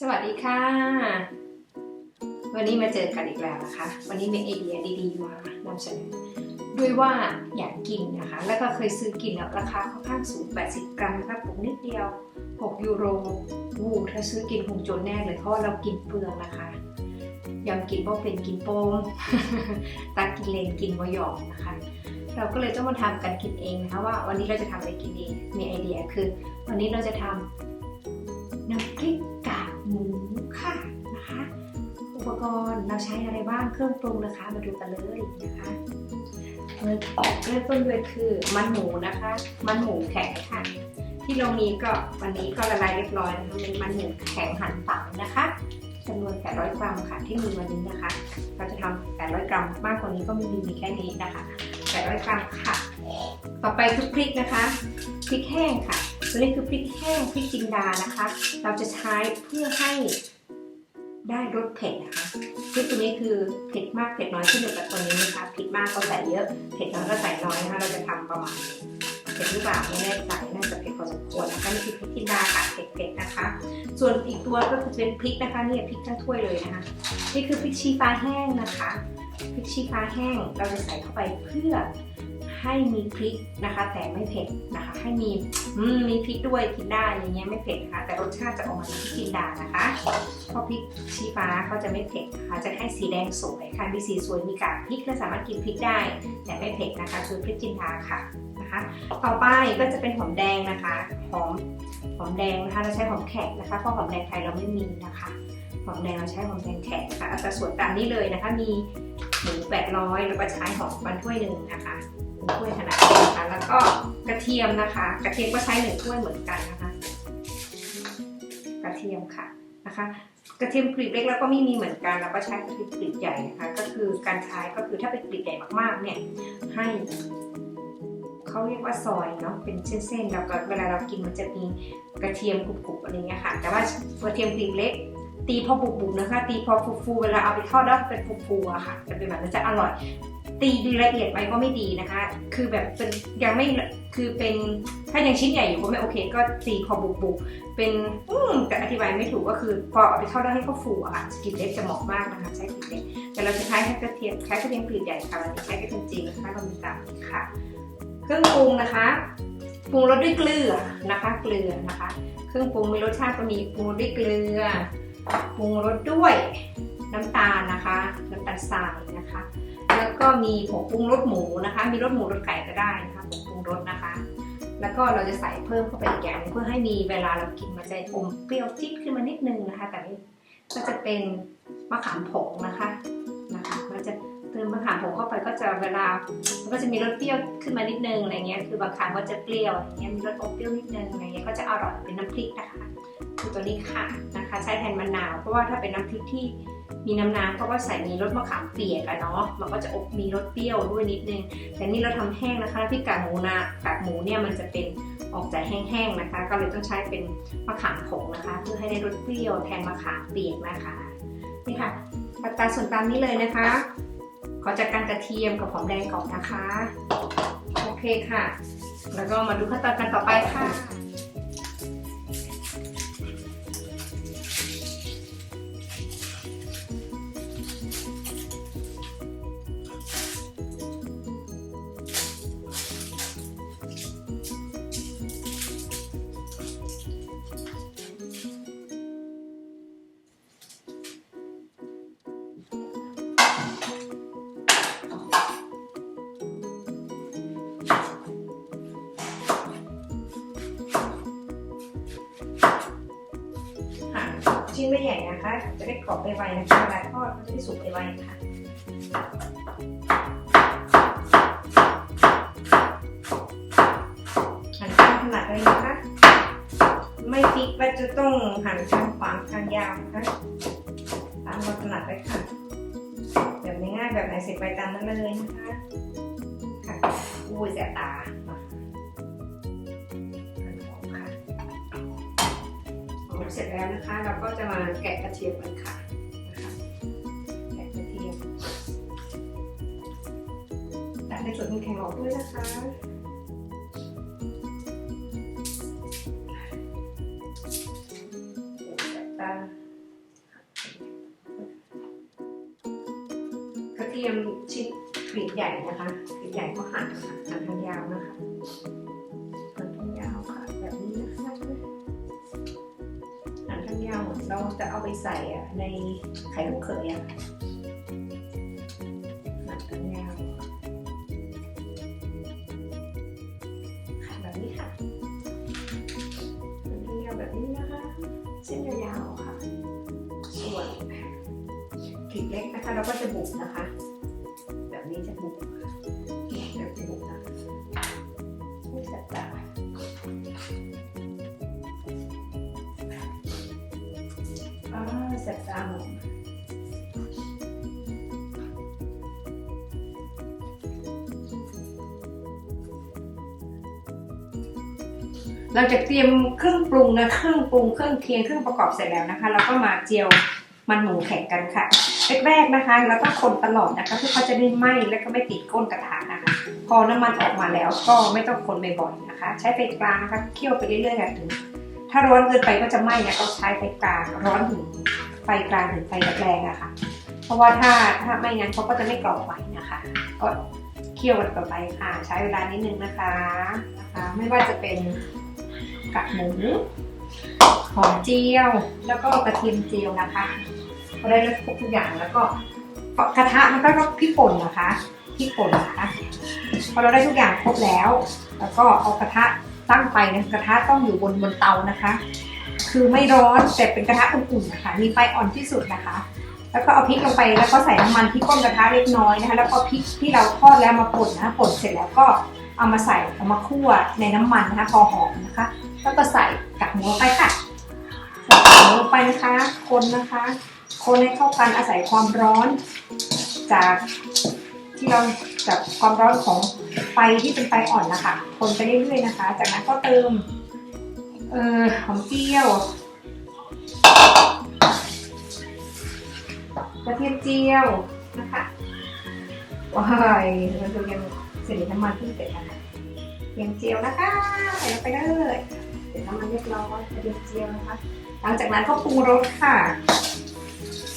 สวัสดีค่ะ วันนี้มาเจอกันอีกแล้วนะคะ วันนี้มีไอเดียดีๆมานำเสนอด้วยว่าอยากกินนะคะ แล้วก็เคยซื้อกินแล้วราคาค่อนข้างสูง 80 กรัมนะคะปลูกนิดเดียว 6 ยูโรวูถ้าซื้อกินคงจนแน่เลยเพราะเรากินเปลืองนะคะยอมกินเพราะเป็นกินโป้มตากินเลนกินบ่หยอมนะคะ เราก็เลยต้องมาทำกันกินเองนะคะว่าวันนี้เราจะทำอะไรกินดีมีไอเดียคือ วันนี้เราจะทำน้ำพริก หมูค่ะนะคะ อุปกรณ์เราใช้อะไรบ้างเครื่องปรุงนะคะ มาดูกันเลยนะคะเริ่มเริ่มต้นด้วยคือมันหมูนะคะ มันหมูแข็งค่ะ ที่เรามีก็วันนี้ก็ละลายเรียบร้อยนะคะเป็นมันหมูแข็งหั่นฝางนะคะจำนวน 800 กรัมค่ะ ที่มีวันนี้นะคะ เราจะทำ800 กรัม มากกว่านี้ก็ไม่มีมีแค่นี้นะคะ 800 กรัมค่ะ ต่อไปคือพริกนะคะ พริกแห้งค่ะ ตัวนี้คือพริกแห้งพริกจินดานะคะ เราจะใช้เพื่อให้ได้รสเผ็ดนะคะพริกตัวนี้คือเผ็ดมากเผ็ดน้อยขึ้นอยู่กับตัวนี้นะคะเผ็ดมากก็ใส่เยอะเผ็ดน้อยก็ใส่น้อยนะคะเราจะทำประมาณเผ็ดหรือเปล่าไม่แน่ใจน่าจะเผ็ดพอสมควรนะคะนี่คือพริกจินดาค่ะเผ็ดๆนะคะ ส่วนอีกตัวก็คือเป็นพริกนะคะเนี่ยพริกทั้งถ้วยเลยนะคะนี่คือพริกชี้ฟ้าแห้งนะคะพริกชี้ฟ้าแห้งเราจะใส่เข้าไปเพื่อ ให้มีพริกนะคะ แต่ไม่เผ็ดนะคะ ให้มีอืมมีพริกด้วยกินได้อย่างเงี้ยไม่เผ็ดนะคะแต่รสชาติจะออกมาเป็นพริกจินดานะคะเพราะพริกชี้ฟ้าเขาจะไม่เผ็ดนะคะจะให้สีแดงสวยค่ะมีสีสวยมีกากพริกและสามารถกินพริกได้ แต่ไม่เผ็ดนะคะคือพริกจินดาค่ะนะคะ ต่อไปก็จะเป็นหอมแดงนะคะหอมหอมแดงนะคะเราใช้หอมแขกนะคะเพราะหอมแดงไทยเราไม่มีนะคะหอมแดงเราใช้หอมแดงแขกนะคะอัตราส่วนตามนี้เลยนะคะมีหมู800แล้วก็ใช้หอมวันถ้วยหนึ่งนะคะ ถ้วยขนาดนี้นะคะ แล้วก็กระเทียมนะคะ กระเทียมก็ใช้หนึ่งถ้วยเหมือนกันนะคะ กระเทียมค่ะนะคะ กระเทียมกลีบเล็กแล้วก็ไม่มีเหมือนกันเราก็ใช้กระเทียมกลีบใหญ่นะคะ ก็คือการใช้ก็คือถ้าเป็นกลีบใหญ่มากๆเนี่ยให้เขาเรียกว่าซอยเนาะเป็นเส้นๆแล้วก็เวลาเรากินมันจะมีกระเทียมกรุบๆอะไรเงี้ยค่ะ แต่ว่ากระเทียมกลีบเล็กตีพอบุบๆนะคะ ตีพอฟูๆเวลาเอาไปทอดแล้วเป็นฟูๆอะค่ะจะเป็นแบบนั้นจะอร่อย ตีดีละเอียดไปก็ไม่ดีนะคะ คือแบบเป็นยังไม่คือเป็นถ้ายังชิ้นใหญ่อยู่ก็ไม่โอเค ก็ตีพอบุบๆเป็นอืมแต่อธิบายไม่ถูกก็คือพอเอาไปทอดแล้วให้เขาฟูอะค่ะกลิ่นเล็กจะเหมาะมากนะคะใช้กลิ่นเล็กแต่เราจะใช้แค่กระเทียมใช้กระเทียมกลิ่นใหญ่ค่ะเราใช้กระเทียมจริงนะคะเรามีตามนี้ค่ะ เครื่องปรุงนะคะปรุงรสด้วยเกลือนะคะ เกลือนะคะ เครื่องปรุงมีรสชาติก็มีปรุงด้วยเกลือปรุงรสด้วยน้ำตาลนะคะ น้ำตาลทรายนะคะ แล้วก็มีผงปรุงรสหมูนะคะ มีรสหมูรสไก่ก็ได้นะคะผงปรุงรสนะคะ แล้วก็เราจะใส่เพิ่มเข้าไปอีกอย่างเพื่อให้มีเวลาเรากินมันจะอมเปรี้ยวจิ๊ดขึ้นมานิดนึงนะคะแต่นี่ก็จะเป็นมะขามผงนะคะนะคะมันจะเติมมะขามผงเข้าไปก็จะเวลามันก็จะมีรสเปรี้ยวขึ้นมานิดนึงอะไรเงี้ยคือบางครั้งก็จะเปรี้ยวอะไรเงี้ยมีรสอมเปรี้ยวนิดนึงอะไรเงี้ยก็จะอร่อยเป็นน้ำพริกนะคะคือตัวนี้ค่ะนะคะ ใช้แทนมะนาวเพราะว่าถ้าเป็นน้ำพริกที่ มีน้ำน้ำเพราะว่าใส่มีรสมะขามเปียกอะเนาะ มันก็จะอบมีรสเปรี้ยวด้วยนิดนึง แต่นี่เราทำแห้งนะคะพริกากหมูนะกากหมูเนี่ยมันจะเป็นออกจากแห้งๆนะคะ ก็เลยต้องใช้เป็นมะขามผงนะคะ เพื่อให้ได้รสเปรี้ยวแทนมะขามเปียกนะคะ นี่ค่ะอัตราส่วนตามนี้เลยนะคะ ขอจัดการกระเทียมกับหอมแดงก่อนนะคะ โอเคค่ะ แล้วก็มาดูขั้นตอนกันต่อไปค่ะ ชิ้นไม่ใหญ่นะคะ จะได้กรอบไปไวนะคะเวลาทอดมันจะได้สุกไปไวๆค่ะหั่นตามถนัดเลยนะคะ ไม่ฟิกว่าจะต้องหั่นทางขวางทางยาวนะคะตามเราถนัดเลยค่ะแบบง่ายๆแบบไหนเสร็จไปตามนั้นเลยนะคะค่ะอุ้ยแสบตา ร็จแล้วนะคะ เราก็จะมาแกะกระเทียมกันค่ะแกะกระเทียมตัในส่วนแข็งออกด้วยนะคะกระเทียมชิ้นกรีดใหญ่นะคะกรีดใหญ่ก็หั่นหั่นทางยาวนะคะ เราจะเอาไปใส่อะในไข่ลูกเขยอะหั่นทางยาวค่ะแบบนี้ค่ะหั่นทางยาวแบบนี้นะคะ เส้นยาวๆค่ะ ส่วนกรีดเล็กนะคะ เราก็จะบุกนะคะ อ่าแสบตาหมดเราจะเตรียมเครื่องปรุงนะเครื่องปรุงเครื่องเคียงเครื่องประกอบเสร็จแล้วนะคะ เราก็มาเจียวมันหมูแข่งกันค่ะแรกๆนะคะเราต้องคนตลอดนะคะเพื่อเขาจะได้ไหม้และก็ไม่ติดก้นกระทะนะคะ พอน้ำมันออกมาแล้วก็ไม่ต้องคนบ่อยๆนะคะ ใช้ไฟกลางนะคะเคี่ยวไปเรื่อยๆค่ะถึงถ้าร้อนเกินไปก็จะไหม้นะก็ใช้ไฟกลางร้อนถึง ไฟกลางถึงไฟแรงอะค่ะ เพราะว่าถ้าถ้าไม่งั้นเขาก็จะไม่กรอบไหวนะคะ ก็เคี่ยวกันต่อไปค่ะ ใช้เวลานิดนึงนะคะนะคะ ไม่ว่าจะเป็นกากหมูหอมเจียว แล้วก็กระเทียมเจียวนะคะก็ได้แล้วครบทุกอย่างแล้วก็กระทะมันก็พริกป่นนะคะพริกป่นนะคะพอเราได้ทุกอย่างครบแล้ว แล้วก็เอากระทะตั้งไปนะกระทะต้องอยู่บนบนเตานะคะ คือไม่ร้อนแต่เป็นกระทะอุ่นๆนะคะ มีไฟอ่อนที่สุดนะคะ แล้วก็เอาพริกลงไปแล้วก็ใส่น้ำมันที่ก้นกระทะเล็กน้อยนะคะ แล้วก็พริกที่เราทอดแล้วมาป่นนะป่นเสร็จแล้วก็เอามาใส่เอามาคั่วในน้ำมันนะคะพอหอมนะคะ แล้วก็ใส่กากหมูลงไปค่ะใส่กากหมูลงไปนะคะ คนนะคะ คนให้เข้ากันอาศัยความร้อน จากที่เราจากความร้อนของไฟที่เป็นไฟอ่อนนะคะ คนไปเรื่อยๆนะคะ จากนั้นก็เติม เออหอมเจียวกระเทียมเจียวนะคะว้ายมันจะยังเสร็จน้ำมันที่เสร็จนะคะกระเทียมเจียวนะคะใส่ลงไปเลยเสร็จน้ำมันเรียบร้อยกระเทียมเจียวนะคะ หลังจากนั้นก็ปรุงรสค่ะ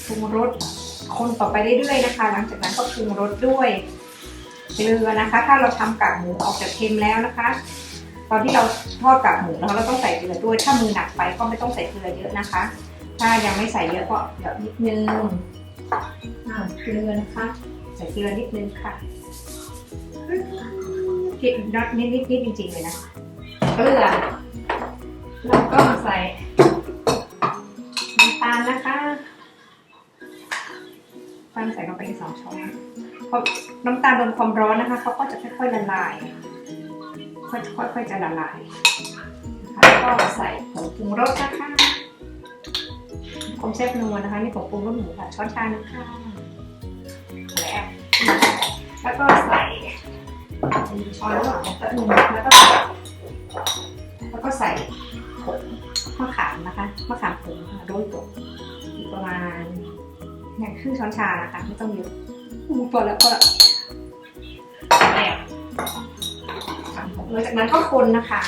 ปรุงรสคนต่อไปเรื่อยๆนะคะ หลังจากนั้นก็ปรุงรสด้วยเกลือนะคะ ถ้าเราทำกากหมูออกจากเค็มแล้วนะคะ ตอนที่เราทอดกากหมูนะคะเราต้องใส่เกลือด้วยถ้ามือหนักไปก็ไม่ต้องใส่เกลือเยอะนะคะ ถ้ายังไม่ใส่เยอะก็เดี๋ยวนิดนึงเกลือนะคะ ใส่เกลือนิดนึงค่ะนิดนิดนิดนิดจริงๆเลยนะเกลือแล้วก็ใส่น้ำตาลนะคะตาลใส่ลงไปสองช้อนเพราะน้ำตาลโดนความร้อนนะคะเขาก็จะค่อยๆละลาย ค่อยๆจะละลายนะคะแล้วก็ใส่ผงปรุงรสนะคะผงเชฟนัวนะคะนี่ผงปรุงรสหมูค่ะช้อนชาหนึงค่ะแล้วแล้วก็ใส่ช้อนแล้วก็หนึ่งแล้วก็แล้วก็ใส่ผงมะขามนะคะมะขามผงค่ะโรยตัวประมาณเนี่ยครึ่งช้อนชานะคะไม่ต้องเยอะอู้พอแล้วพอแล้ว ลังจากนั้นก็คนนะคะ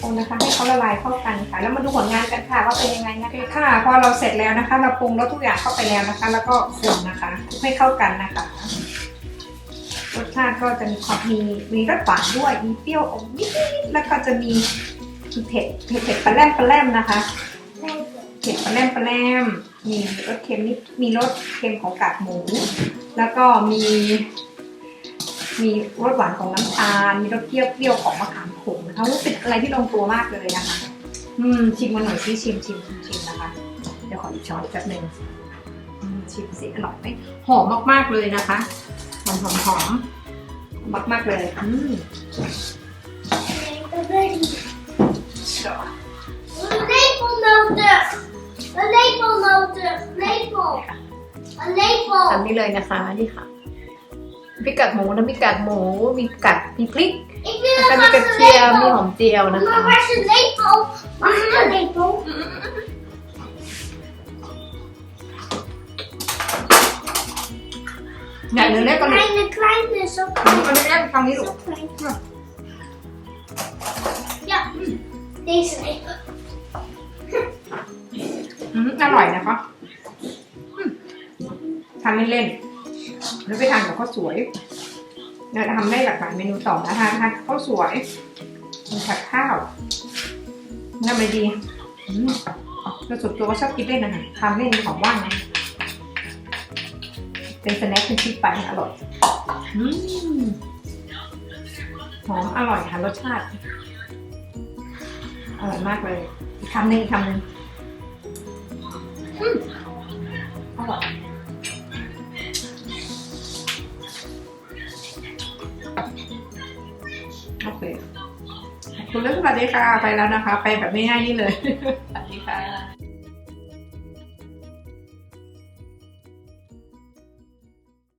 คนนะคะให้เขาละลายเข้ากันค่ะ แล้วมาดูผลงานกันค่ะว่าเป็นยังไงนะคะค่ะพอเราเสร็จแล้วนะคะ เราปรุงรสทุกอย่างเข้าไปแล้วนะคะ แล้วก็คนนะคะให้เข้ากันนะคะรสชาติก็จะมีความมีมีรสหวานด้วยมีเปรี้ยวอมนิดๆแล้วก็จะมีเผ็ดเผ็ดเผ็ดปลาแรมปลาแรมนะคะเผ็ดปลาแรมปลาแรมมีรสเค็มนิดมีรสเค็มของกากหมู แล้วก็มี มีรสหวานของน้ำตาล มีรสเปรี้ยวเปรี้ยวของมะขามขมนะคะว่าเป็นอะไรที่ลงตัวมากเลยนะคะ อืมชิมมาหน่อยสิชิมชิมชิมชิมนะคะ เดี๋ยวขออีกช้อนอีกแป๊บหนึงอืมชิมสิอร่อยไหมหอมมากๆเลยนะคะหอมหอมหอมมากมากๆเลยอืม Een lepel nodig. Een lepel nodig. Lepel. Een lepel. ทำนี่เลยนะคะนี่ค่ะ พริกกากหมูน้ำพริกกากหมู มีกัดมีพริก Ik wil แล้วก็ nog มีกระ eens een เทียมมีหอ lepel. มเจียวนะคะ Maar waar is een lepel? Mag ik een lepel? ใหญ่หรือเล็กก็เล็ก Kleine, kleine, zo มันก็เล็กฟังนี้ลูก Zo klein. Ja, deze lepel. อืมอร่อยนะคะอืมทำไม่เล่น แล้วไปทานกับข้าวสวยเราจะทำได้หลากหลายเมนูต่อนะคะทานข้าวสวยมีผัดข้าวน่าไม่ดีอืมแล้วส่วนตัวก็ชอบกินเล่นอาหารทานเล่นของว่างนะเป็นสแน็คเป็นชีสไปอร่อยอืมหอมอร่อยค่ะรสชาติอร่อยมากเลย อีกคำหนึ่งอีกคำหนึ่ง โอเคขอบคุงสวัสดีค่ะ ไปแล้วนะคะ ไปแบบง่ายๆนี่เลย